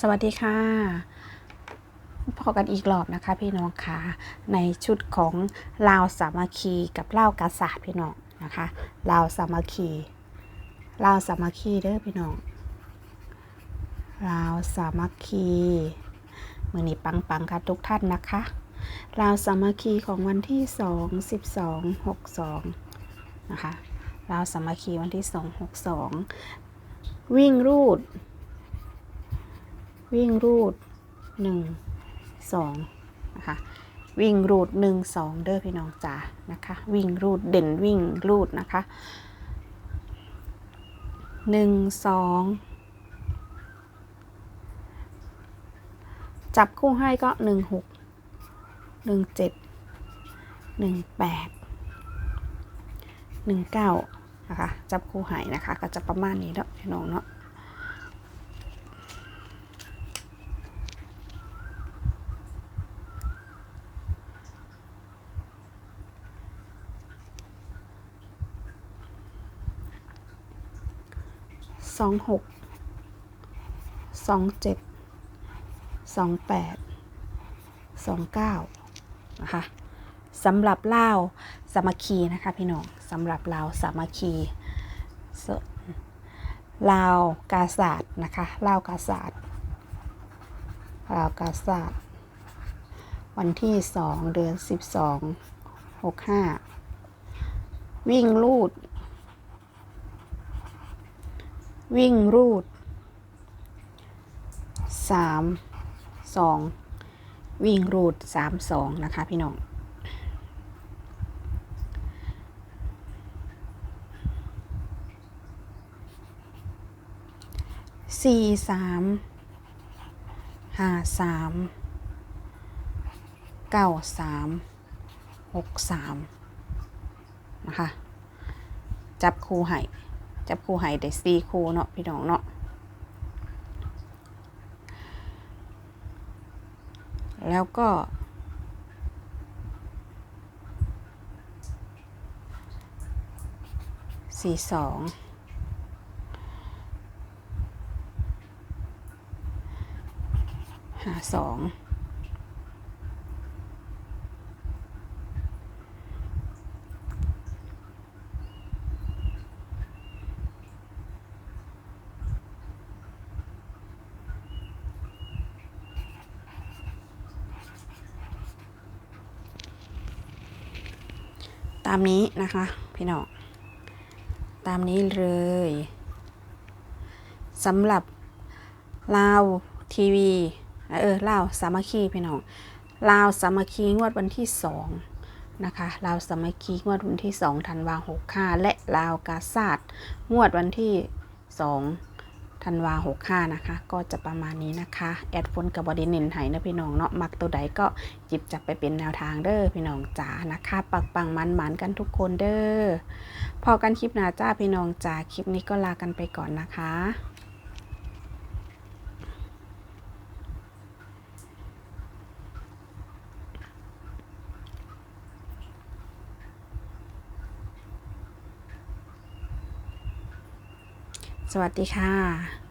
สวัสดีค่ะ พอกันอีกรอบนะคะ พี่น้องค่ะ ในชุดของลาวสามัคคีกับเล่าวกาศาสตร์พี่น้องนะคะลาวสามัคคีลาวสามัคคีเด้อพี่น้องลาวสามัคคีมือนี้ปังปังๆค่ะทุกท่านนะคะลาวสามัคคีของวันที่2 12 62นะคะลาวสามัคคีวันที่2 62วิ่งรูด วิ่งรูดหนึ่งสองนะคะวิ่งรูดหนึ่งสองเด้อพี่น้องจ๋านะคะ วิ่งรูดเด่นวิ่งรูดนะคะหนึ่งสองจับคู่ให้ก็หนึ่งหกหนึ่งเจ็ดหนึ่งแปดหนึ่งเก้านะคะ จับคู่ให้นะคะ ก็จะประมาณนี้เนาะพี่น้องเนาะ สองหกสองเจ็ดสองแปดสองเก้านะคะสำหรับเล่าวสามัคคีนะคะพี่น้องสำหรับลาวสามัคคีส่วนลาวกาศาสตร์นะคะลาวกาศาสตร์ลาวกาศาสตร์วันที่สองเดือนสิบสองหกห้าวิ่งลูด วิ่งรูดสามสองวิ่งรูดสามสองนะคะพี่น้องสี่สามห้าสามเก้าสามหกสามนะคะ จับคู่ให้ จับคู่ให้ได้สี่คู่เนาะพี่น้องเนาะแล้วก็สี่สองห้าสอง ตามนี้นะคะ พี่น้องตามนี้เลยสำหรับลาวทีวีเออลาวสามัคคีพี่น้องลาวสามัคคีงวดวันที่สองนะคะลาวสามัคคีงวดวันที่สองธันวาหกห้าและลาวกาซาดงวดวันที่สอง ธันวาหกห้านะคะ ก็จะประมาณนี้นะคะ แอดฟนกับบอดี้เน้นไห้นะพี่น้องเนาะมักตัวใดก็หยิบจับไปเป็นแนวทางเด้อพี่น้องจ๋านะคะ ปักปังมันมันกันทุกคนเด้อพอกันคลิปหน้าจ้าพี่น้องจ๋าคลิปนี้ก็ลากันไปก่อนนะคะ สวัสดีค่ะ